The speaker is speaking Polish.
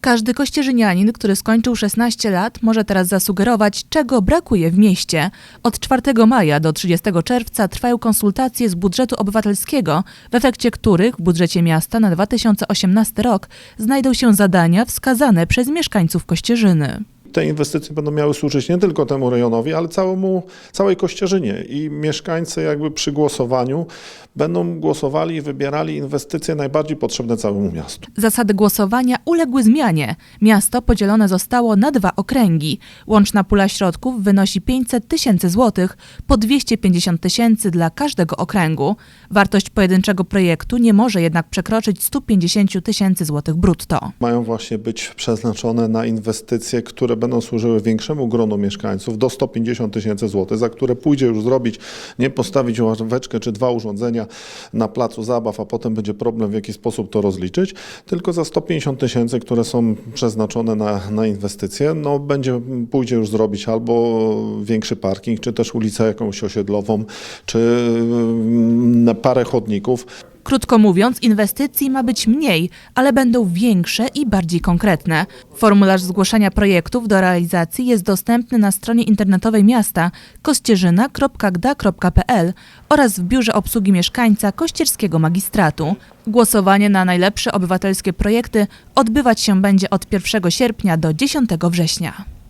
Każdy kościerzynianin, który skończył 16 lat, może teraz zasugerować, czego brakuje w mieście. Od 4 maja do 30 czerwca trwają konsultacje z budżetu obywatelskiego, w efekcie których w budżecie miasta na 2018 rok znajdą się zadania wskazane przez mieszkańców Kościerzyny. Te inwestycje będą miały służyć nie tylko temu rejonowi, ale całemu, całej Kościerzynie i mieszkańcy jakby przy głosowaniu będą głosowali i wybierali inwestycje najbardziej potrzebne całemu miastu. Zasady głosowania uległy zmianie. Miasto podzielone zostało na dwa okręgi. Łączna pula środków wynosi 500 tysięcy złotych, po 250 tysięcy dla każdego okręgu. Wartość pojedynczego projektu nie może jednak przekroczyć 150 tysięcy złotych brutto. Mają właśnie być przeznaczone na inwestycje, które będą służyły większemu gronu mieszkańców do 150 tysięcy złotych, za które pójdzie już zrobić, nie postawić ławeczkę czy dwa urządzenia na placu zabaw, a potem będzie problem w jaki sposób to rozliczyć, tylko za 150 tysięcy, które są przeznaczone na, na inwestycje, no będzie, pójdzie już zrobić albo większy parking, czy też ulicę jakąś osiedlową, czy mm, parę chodników. Krótko mówiąc, inwestycji ma być mniej, ale będą większe i bardziej konkretne. Formularz zgłaszania projektów do realizacji jest dostępny na stronie internetowej miasta kościerzyna.gda.pl oraz w biurze obsługi mieszkańca Kościerskiego Magistratu. Głosowanie na najlepsze obywatelskie projekty odbywać się będzie od 1 sierpnia do 10 września.